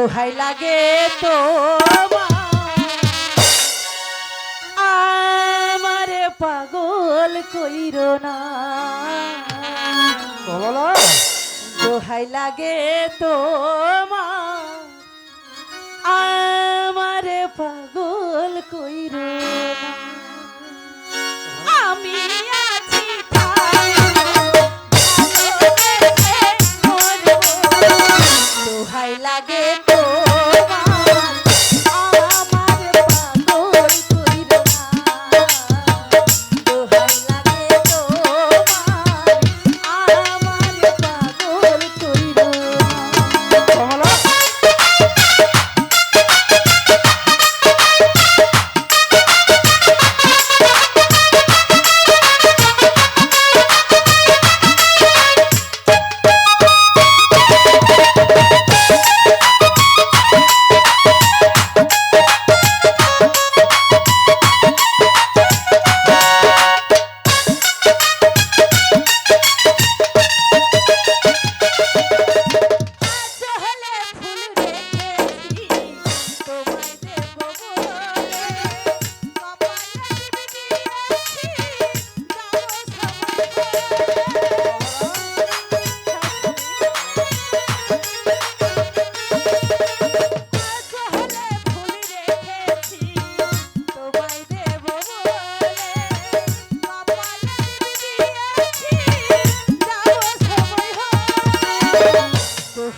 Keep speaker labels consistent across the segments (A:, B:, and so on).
A: দোহাই লাগে তো। আমারে পাগল কইর না। দোহাই লাগে তো আমারে পাগল কইর না। আমি লাগে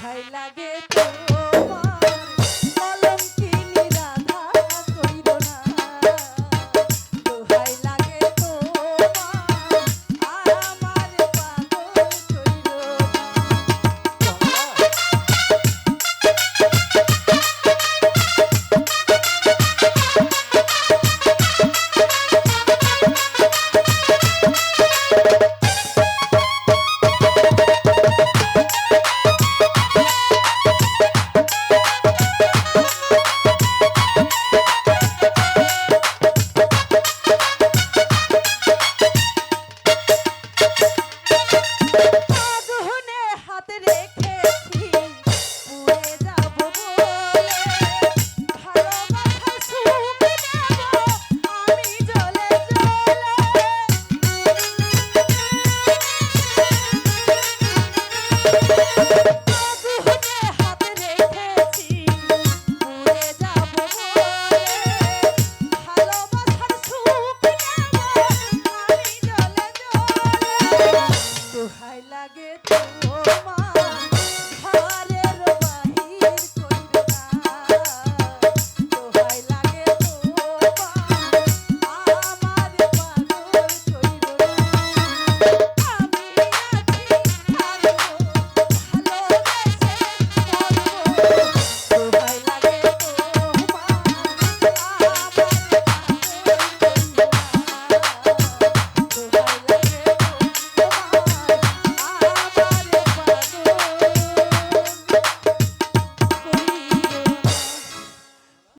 A: ভাই লাগে।